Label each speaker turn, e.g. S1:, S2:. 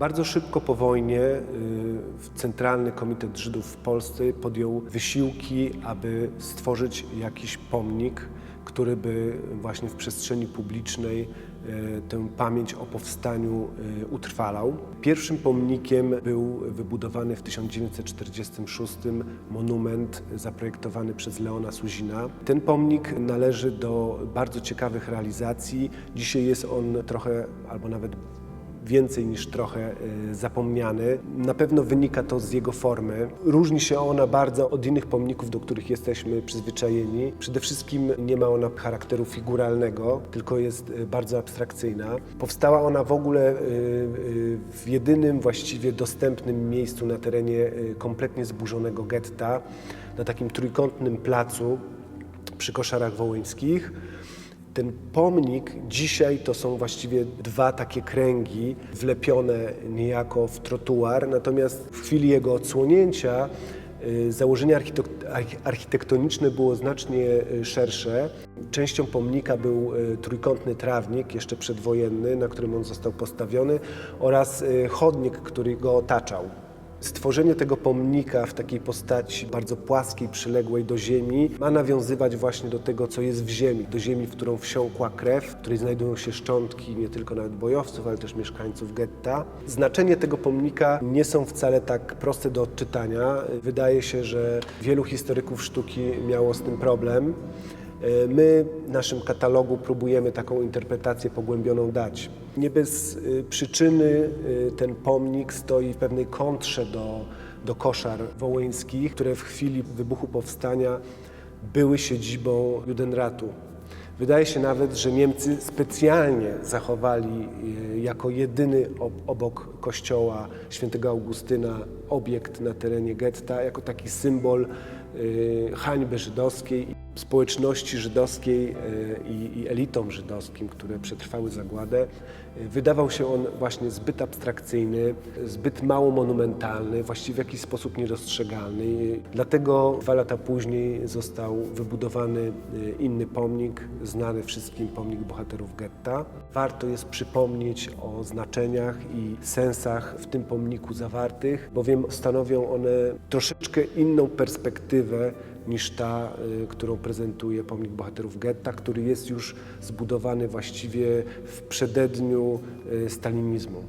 S1: Bardzo szybko po wojnie y, Centralny Komitet Żydów w Polsce podjął wysiłki, aby stworzyć jakiś pomnik, który by właśnie w przestrzeni publicznej y, tę pamięć o powstaniu y, utrwalał. Pierwszym pomnikiem był wybudowany w 1946 monument zaprojektowany przez Leona Suzina. Ten pomnik należy do bardzo ciekawych realizacji. Dzisiaj jest on trochę albo nawet więcej niż trochę y, zapomniany. Na pewno wynika to z jego formy. Różni się ona bardzo od innych pomników, do których jesteśmy przyzwyczajeni. Przede wszystkim nie ma ona charakteru figuralnego, tylko jest y, bardzo abstrakcyjna. Powstała ona w ogóle y, w jedynym właściwie dostępnym miejscu na terenie kompletnie zburzonego getta, na takim trójkątnym placu przy koszarach wołyńskich. Ten pomnik dzisiaj to są właściwie dwa takie kręgi wlepione niejako w trotuar, natomiast w chwili jego odsłonięcia y, założenie architek- archi- architektoniczne było znacznie y, szersze. Częścią pomnika był y, trójkątny trawnik, jeszcze przedwojenny, na którym on został postawiony oraz chodnik, który go otaczał. Stworzenie tego pomnika w takiej postaci bardzo płaskiej, przyległej do ziemi ma nawiązywać właśnie do tego, co jest w ziemi, do ziemi, w którą wsiąkła krew, w której znajdują się szczątki nie tylko nawet bojowców, ale też mieszkańców getta. Znaczenie tego pomnika nie są wcale tak proste do odczytania. Wydaje się, że wielu historyków sztuki miało z tym problem. My w naszym katalogu próbujemy taką interpretację pogłębioną dać. Nie bez y, przyczyny y, ten pomnik stoi w pewnej kontrze do, do koszar wołyńskich, które w chwili wybuchu powstania były siedzibą Judenratu. Wydaje się nawet, że Niemcy specjalnie zachowali jako jedyny ob- obok kościoła świętego Augustyna obiekt na terenie getta, jako taki symbol y, hańby żydowskiej, społeczności żydowskiej y, i, elitom żydowskim, które przetrwały zagładę. Wydawał się on właśnie zbyt abstrakcyjny, zbyt mało monumentalny, właściwie w jakiś sposób niedostrzegalny. Dlatego dwa lata później został wybudowany y, inny pomnik, znany wszystkim pomnik bohaterów getta. Warto jest przypomnieć o znaczeniach i sensach w tym pomniku zawartych, bowiem stanowią one troszeczkę inną perspektywę niż ta, y, którą prezentuje pomnik bohaterów getta, który jest już zbudowany właściwie w przededniu y, stalinizmu.